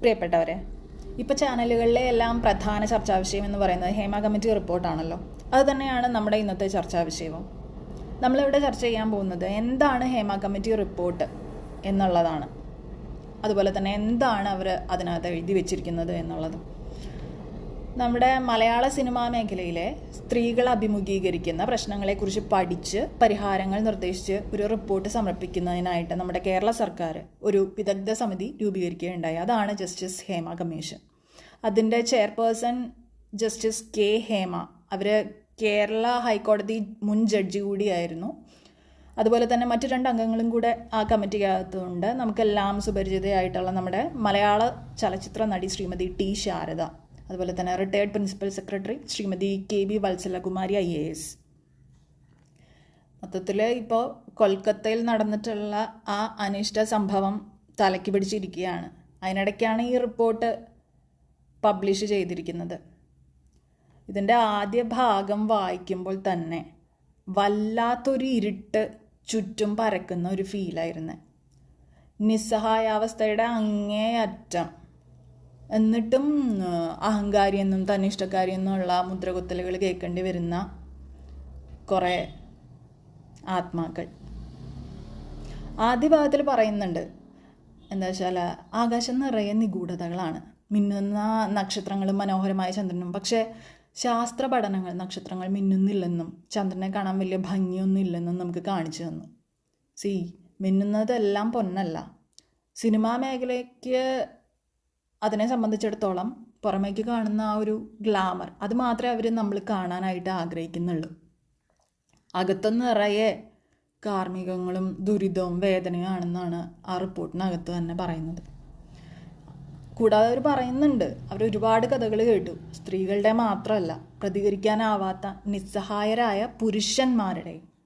പ്രിയപ്പെട്ടവരെ ഇപ്പോൾ ചാനലുകളിലെ എല്ലാം പ്രധാന ചർച്ചാ വിഷയം എന്ന് പറയുന്നത് ഹേമ കമ്മിറ്റി റിപ്പോർട്ടാണല്ലോ. അത് തന്നെയാണ് നമ്മുടെ ഇന്നത്തെ ചർച്ചാ വിഷയവും നമ്മളിവിടെ ചർച്ച ചെയ്യാൻ പോകുന്നത് എന്താണ് ഹേമ കമ്മിറ്റി റിപ്പോർട്ട് എന്നുള്ളതാണ്. അതുപോലെ തന്നെ എന്താണ് അവർ അതിനകത്ത് എഴുതി വെച്ചിരിക്കുന്നത് എന്നുള്ളത്. നമ്മുടെ മലയാള സിനിമാ മേഖലയിലെ സ്ത്രീകൾ അഭിമുഖീകരിക്കുന്ന പ്രശ്നങ്ങളെക്കുറിച്ച് പഠിച്ച് പരിഹാരങ്ങൾ നിർദ്ദേശിച്ച് ഒരു റിപ്പോർട്ട് സമർപ്പിക്കുന്നതിനായിട്ട് നമ്മുടെ കേരള സർക്കാർ ഒരു വിദഗ്ധ സമിതി രൂപീകരിക്കുകയുണ്ടായി. അതാണ് ജസ്റ്റിസ് ഹേമ കമ്മീഷൻ അതിന്റെ ചെയർപേഴ്സൺ ജസ്റ്റിസ് കെ ഹേമ. അവർ കേരള ഹൈക്കോടതി മുൻ ജഡ്ജി കൂടിയായിരുന്നു. അതുപോലെ തന്നെ മറ്റു രണ്ട് അംഗങ്ങളും കൂടെ ആ കമ്മിറ്റിക്കകത്തുണ്ട് നമുക്കെല്ലാം സുപരിചിതയായിട്ടുള്ള നമ്മുടെ മലയാള ചലച്ചിത്ര നടി ശ്രീമതി ടി ശാരദ. അതുപോലെ തന്നെ retired principal secretary Shrimati K B Valsalakumari I A S മൊത്തത്തിൽ ഇപ്പോൾ കൊൽക്കത്തയിൽ നടന്നിട്ടുള്ള ആ അനിഷ്ട സംഭവം തലയ്ക്ക് പിടിച്ചിരിക്കുകയാണ്. അതിനിടയ്ക്കാണ് ഈ റിപ്പോർട്ട് പബ്ലിഷ് ചെയ്തിരിക്കുന്നത്. ഇതിന്റെ ആദ്യ ഭാഗം വായിക്കുമ്പോൾ തന്നെ വല്ലാത്തൊരു ഇരുട്ട് ചുറ്റും പരക്കുന്ന ഒരു ഫീലായിരുന്നു നിസ്സഹായാവസ്ഥയുടെ അങ്ങേയറ്റം എന്നിട്ടും അഹങ്കാരിയെന്നും തന്നിഷ്ടക്കാരിയെന്നുള്ള മുദ്രകുത്തലുകൾ കേൾക്കേണ്ടി വരുന്ന കുറേ ആത്മാക്കൾ. ആദ്യ ഭാഗത്തിൽ പറയുന്നുണ്ട് എന്താ വെച്ചാൽ ആകാശം നിറയെ നിഗൂഢതകളാണ്. മിന്നുന്ന നക്ഷത്രങ്ങളും മനോഹരമായ ചന്ദ്രനും. പക്ഷേ ശാസ്ത്ര പഠനങ്ങൾ നക്ഷത്രങ്ങൾ മിന്നുന്നില്ലെന്നും ചന്ദ്രനെ കാണാൻ വലിയ ഭംഗിയൊന്നും ഇല്ലെന്നും നമുക്ക് കാണിച്ചു തന്നു. സി മിന്നുന്നതെല്ലാം പൊന്നല്ല. സിനിമാ മേഖലയ്ക്ക് അതിനെ സംബന്ധിച്ചിടത്തോളം പുറമേക്ക് കാണുന്ന ആ ഒരു ഗ്ലാമർ അത് മാത്രമേ അവർ നമ്മൾ കാണാനായിട്ട് ആഗ്രഹിക്കുന്നുള്ളൂ. അകത്ത് നിറയെ കാർമ്മികങ്ങളും ദുരിതവും വേദനയും ആണെന്നാണ് ആ റിപ്പോർട്ടിനകത്ത് തന്നെ പറയുന്നത്. കൂടാതെ അവർ പറയുന്നുണ്ട് അവർ ഒരുപാട് കഥകൾ കേട്ടു. സ്ത്രീകളുടെ മാത്രമല്ല പ്രതികരിക്കാനാവാത്ത നിസ്സഹായരായ പുരുഷന്മാരുടെയും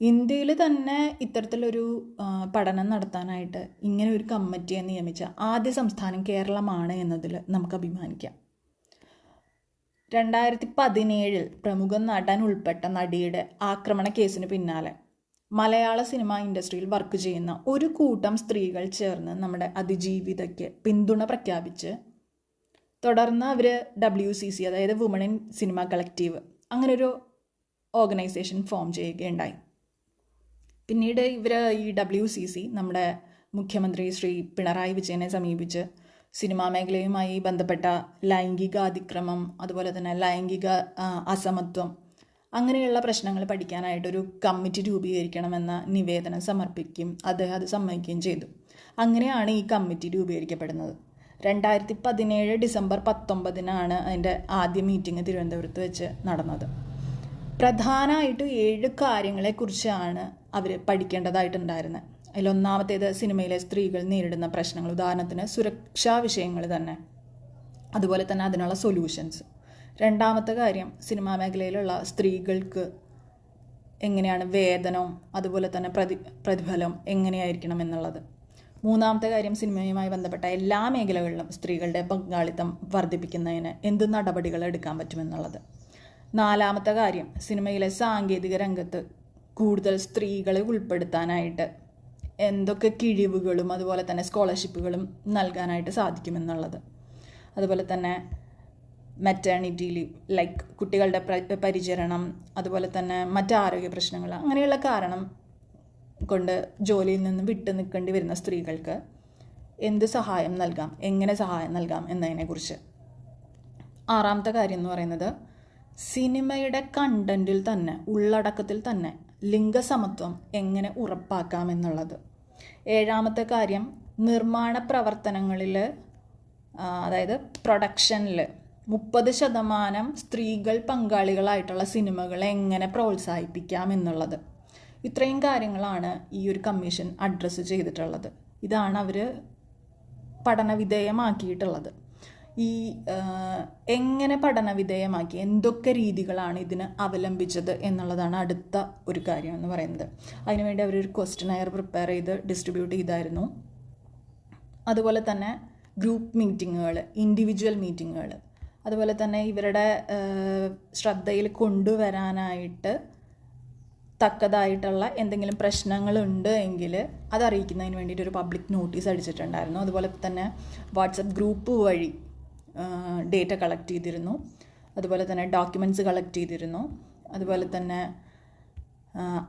ഇന്ത്യയിൽ തന്നെ ഇത്തരത്തിലൊരു പഠനം നടത്താനായിട്ട് ഇങ്ങനെ ഒരു കമ്മിറ്റിയെ നിയമിച്ച ആദ്യ സംസ്ഥാനം കേരളമാണ് എന്നതിൽ നമുക്ക് അഭിമാനിക്കാം. രണ്ടായിരത്തി പതിനേഴിൽ പ്രമുഖ നടൻ ഉൾപ്പെട്ട നടിയുടെ ആക്രമണ കേസിന് പിന്നാലെ മലയാള സിനിമ ഇൻഡസ്ട്രിയിൽ വർക്ക് ചെയ്യുന്ന ഒരു കൂട്ടം സ്ത്രീകൾ ചേർന്ന് നമ്മുടെ അതിജീവിതയ്ക്ക് പിന്തുണ പ്രഖ്യാപിച്ച് തുടർന്ന് അവർ ഡബ്ല്യു സി സി അതായത് വുമൺ ഇൻ സിനിമ കളക്റ്റീവ് അങ്ങനൊരു ഓർഗനൈസേഷൻ ഫോം ചെയ്യുകയുണ്ടായി. പിന്നീട് ഇവർ ഈ ഡബ്ല്യു സി സി നമ്മുടെ മുഖ്യമന്ത്രി ശ്രീ പിണറായി വിജയനെ സമീപിച്ച് സിനിമാ മേഖലയുമായി ബന്ധപ്പെട്ട ലൈംഗിക അതിക്രമം അതുപോലെ തന്നെ ലൈംഗിക അസമത്വം അങ്ങനെയുള്ള പ്രശ്നങ്ങൾ പഠിക്കാനായിട്ടൊരു കമ്മിറ്റി രൂപീകരിക്കണമെന്ന നിവേദനം സമർപ്പിക്കുകയും അദ്ദേഹം അത് സമ്മതിക്കുകയും ചെയ്തു. അങ്ങനെയാണ് ഈ കമ്മിറ്റി രൂപീകരിക്കപ്പെടുന്നത്. രണ്ടായിരത്തി പതിനേഴ് ഡിസംബർ പത്തൊമ്പതിനാണ് അതിന്റെ ആദ്യ മീറ്റിംഗ് തിരുവനന്തപുരത്ത് വെച്ച് നടന്നത്. പ്രധാനമായിട്ടും ഏഴ് കാര്യങ്ങളെക്കുറിച്ചാണ് അവർ പഠിക്കേണ്ടതായിട്ടുണ്ടായിരുന്നത് അതിലൊന്നാമത്തേത് സിനിമയിലെ സ്ത്രീകൾ നേരിടുന്ന പ്രശ്നങ്ങൾ. ഉദാഹരണത്തിന് സുരക്ഷാ വിഷയങ്ങൾ തന്നെ. അതുപോലെ തന്നെ അതിനുള്ള സൊല്യൂഷൻസ് രണ്ടാമത്തെ കാര്യം സിനിമാ മേഖലയിലുള്ള സ്ത്രീകൾക്ക് എങ്ങനെയാണ് വേതനവും അതുപോലെ തന്നെ പ്രതി പ്രതിഫലം എങ്ങനെയായിരിക്കണം എന്നുള്ളത്. മൂന്നാമത്തെ കാര്യം സിനിമയുമായി ബന്ധപ്പെട്ട എല്ലാ മേഖലകളിലും സ്ത്രീകളുടെ പങ്കാളിത്തം വർദ്ധിപ്പിക്കുന്നതിന് എന്ത് നടപടികൾ എടുക്കാൻ പറ്റുമെന്നുള്ളത് നാലാമത്തെ കാര്യം സിനിമയിലെ സാങ്കേതിക രംഗത്ത് കൂടുതൽ സ്ത്രീകളെ ഉൾപ്പെടുത്താനായിട്ട് എന്തൊക്കെ കിഴിവുകളും അതുപോലെ തന്നെ സ്കോളർഷിപ്പുകളും നൽകാനായിട്ട് സാധിക്കുമെന്നുള്ളത്. അതുപോലെ തന്നെ മെറ്റേണിറ്റി ലീവ് ലൈക്ക് കുട്ടികളുടെ പരിചരണം അതുപോലെ തന്നെ മറ്റ് ആരോഗ്യ പ്രശ്നങ്ങൾ അങ്ങനെയുള്ള കാരണം കൊണ്ട് ജോലിയിൽ നിന്ന് വിട്ടു നിൽക്കേണ്ടി വരുന്ന സ്ത്രീകൾക്ക് എന്ത് സഹായം നൽകാം എങ്ങനെ സഹായം നൽകാം എന്നതിനെക്കുറിച്ച്. ആറാമത്തെ കാര്യം എന്ന് പറയുന്നത് സിനിമയുടെ കണ്ടന്റിൽ തന്നെ ഉള്ളടക്കത്തിൽ തന്നെ ലിംഗസമത്വം എങ്ങനെ ഉറപ്പാക്കാം എന്നുള്ളത് ഏഴാമത്തെ കാര്യം നിർമ്മാണ പ്രവർത്തനങ്ങളിൽ അതായത് പ്രൊഡക്ഷനിൽ മുപ്പത് ശതമാനം സ്ത്രീകൾ പങ്കാളികളായിട്ടുള്ള സിനിമകൾ എങ്ങനെ പ്രോത്സാഹിപ്പിക്കാം എന്നുള്ളത്. ഇത്രയും കാര്യങ്ങളാണ് ഈ ഒരു കമ്മീഷൻ അഡ്രസ്സ് ചെയ്തിട്ടുള്ളത്. ഇതാണ് അവർ പഠനവിധേയമാക്കിയിട്ടുള്ളത്. ഈ എങ്ങനെ പഠനവിധേയമാക്കി എന്തൊക്കെ രീതികളാണ് ഇതിന് അവലംബിച്ചത് എന്നുള്ളതാണ് അടുത്ത ഒരു കാര്യം എന്ന് പറയുന്നത് അതിനുവേണ്ടി അവരൊരു ക്വസ്റ്റ്യൻ പ്രിപ്പയർ ചെയ്ത് ഡിസ്ട്രിബ്യൂട്ട് ചെയ്തായിരുന്നു. അതുപോലെ തന്നെ ഗ്രൂപ്പ് മീറ്റിങ്ങുകൾ ഇൻഡിവിജ്വൽ മീറ്റിങ്ങുകൾ അതുപോലെ തന്നെ ഇവരുടെ ശ്രദ്ധയിൽ കൊണ്ടുവരാനായിട്ട് തക്കതായിട്ടുള്ള എന്തെങ്കിലും പ്രശ്നങ്ങളുണ്ട് എങ്കിൽ അത് അറിയിക്കുന്നതിന് വേണ്ടിയിട്ട് ഒരു പബ്ലിക് നോട്ടീസ് അടിച്ചിട്ടുണ്ടായിരുന്നു. അതുപോലെ തന്നെ വാട്സപ്പ് ഗ്രൂപ്പ് വഴി ഡേറ്റ കളക്ട് ചെയ്തിരുന്നു. അതുപോലെ തന്നെ ഡോക്യുമെന്റ്സ് കളക്ട് ചെയ്തിരുന്നു. അതുപോലെ തന്നെ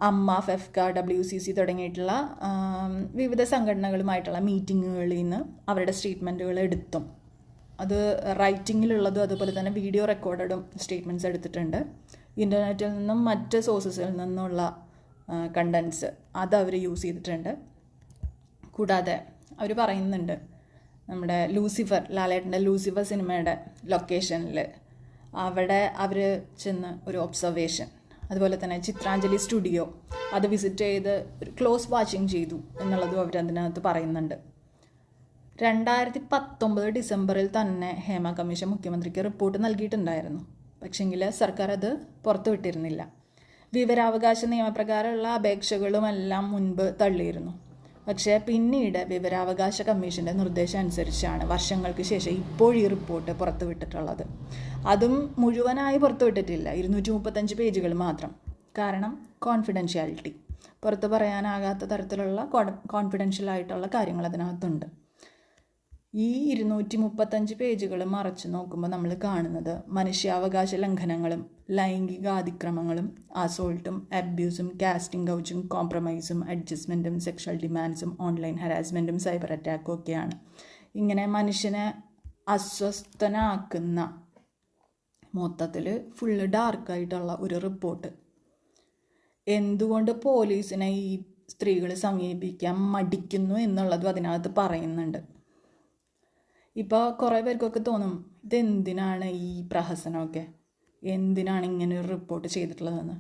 അമ്മ ഫെഫ്ക ഡബ്ല്യു സി സി തുടങ്ങിയിട്ടുള്ള വിവിധ സംഘടനകളുമായിട്ടുള്ള മീറ്റിങ്ങുകളിൽ നിന്ന് അവരുടെ സ്റ്റേറ്റ്മെന്റുകൾ എടുത്തും. അത് റൈറ്റിങ്ങിലുള്ളതും അതുപോലെ തന്നെ വീഡിയോ റെക്കോർഡഡും സ്റ്റേറ്റ്മെന്റ്സ് എടുത്തിട്ടുണ്ട്. ഇന്റർനെറ്റിൽ നിന്നും മറ്റ് സോഴ്സസിൽ നിന്നുള്ള കണ്ടൻസ് അത് അവർ യൂസ് ചെയ്തിട്ടുണ്ട്. കൂടാതെ അവർ പറയുന്നുണ്ട് നമ്മുടെ ലൂസിഫർ ലാലേട്ടന്റെ ലൂസിഫർ സിനിമയുടെ ലൊക്കേഷനിൽ അവിടെ അവർ ചെന്ന് ഒരു ഒബ്സർവേഷൻ അതുപോലെ തന്നെ ചിത്രാഞ്ജലി സ്റ്റുഡിയോ അത് വിസിറ്റ് ചെയ്ത് ഒരു ക്ലോസ് വാച്ചിങ് ചെയ്തു എന്നുള്ളതും അവർ അതിനകത്ത് പറയുന്നുണ്ട്. രണ്ടായിരത്തി പത്തൊമ്പത് ഡിസംബറിൽ തന്നെ ഹേമ കമ്മീഷൻ മുഖ്യമന്ത്രിക്ക് റിപ്പോർട്ട് നൽകിയിട്ടുണ്ടായിരുന്നു. പക്ഷെങ്കിൽ സർക്കാർ അത് പുറത്തുവിട്ടിരുന്നില്ല വിവരാവകാശ നിയമപ്രകാരമുള്ള അപേക്ഷകളുമെല്ലാം മുൻപ് തള്ളിയിരുന്നു. പക്ഷേ പിന്നീട് വിവരാവകാശ കമ്മീഷന്റെ നിർദ്ദേശം അനുസരിച്ചാണ് വർഷങ്ങൾക്ക് ശേഷം ഇപ്പോൾ ഈ റിപ്പോർട്ട് പുറത്തുവിട്ടിട്ടുള്ളത്. അതും മുഴുവനായി പുറത്തുവിട്ടിട്ടില്ല. ഇരുന്നൂറ്റി മുപ്പത്തഞ്ച് പേജുകൾ മാത്രം. കാരണം കോൺഫിഡൻഷ്യാലിറ്റി പുറത്ത് പറയാനാകാത്ത തരത്തിലുള്ള കോൺഫിഡൻഷ്യൽ ആയിട്ടുള്ള കാര്യങ്ങൾ അതിനകത്തുണ്ട്. ഈ ഇരുന്നൂറ്റി മുപ്പത്തഞ്ച് പേജുകൾ മറച്ചു നോക്കുമ്പോൾ നമ്മൾ കാണുന്നത് മനുഷ്യാവകാശ ലംഘനങ്ങളും ലൈംഗികാതിക്രമങ്ങളും അസോൾട്ടും അബ്യൂസും കാസ്റ്റിംഗ് കൗച്ചും കോംപ്രമൈസും അഡ്ജസ്റ്റ്മെന്റും സെക്ഷൽ ഡിമാൻഡ്സും ഓൺലൈൻ ഹരാസ്മെന്റും സൈബർ അറ്റാക്കും ഒക്കെയാണ് ഇങ്ങനെ മനുഷ്യനെ അസ്വസ്ഥനാക്കുന്ന മൊത്തത്തിൽ ഫുള്ള് ഡാർക്കായിട്ടുള്ള ഒരു റിപ്പോർട്ട്. എന്തുകൊണ്ട് പോലീസിനെ ഈ സ്ത്രീകൾ സമീപിക്കാൻ മടിക്കുന്നു എന്നുള്ളതും അതിനകത്ത് പറയുന്നുണ്ട്. ഇപ്പോൾ കുറേ പേർക്കൊക്കെ തോന്നും ഇതെന്തിനാണ് ഈ പ്രഹസനമൊക്കെ? എന്തിനാണ് ഇങ്ങനെ ഒരു റിപ്പോർട്ട് ചെയ്തിട്ടുള്ളതെന്ന്?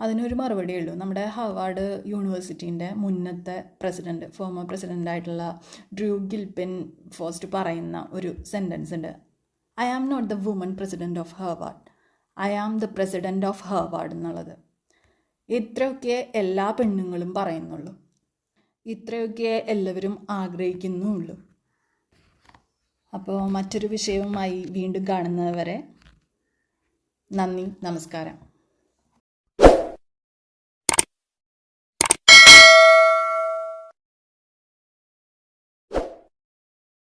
അതിനൊരു മറുപടിയേ ഉള്ളൂ. നമ്മുടെ ഹവാർഡ് യൂണിവേഴ്സിറ്റീന്റെ മുന്നത്തെ പ്രസിഡന്റ് ഫോമർ പ്രസിഡന്റ് ആയിട്ടുള്ള ഡ്രൂ ഗിൽപിൻ ഫോസ്റ്റ് പറയുന്ന ഒരു സെന്റൻസ് ഉണ്ട്. I am not the woman president of Harvard I am the president of Harvard എന്നുള്ളത്. ഇത്രയൊക്കെ എല്ലാ പെണ്ണുങ്ങളും പറയുന്നുള്ളൂ. ഇത്രയൊക്കെ എല്ലാവരും ആഗ്രഹിക്കുന്നുള്ളൂ. അപ്പോൾ മറ്റൊരു വിഷയവുമായി വീണ്ടും കാണുന്നവരെ നന്ദി നമസ്കാരം.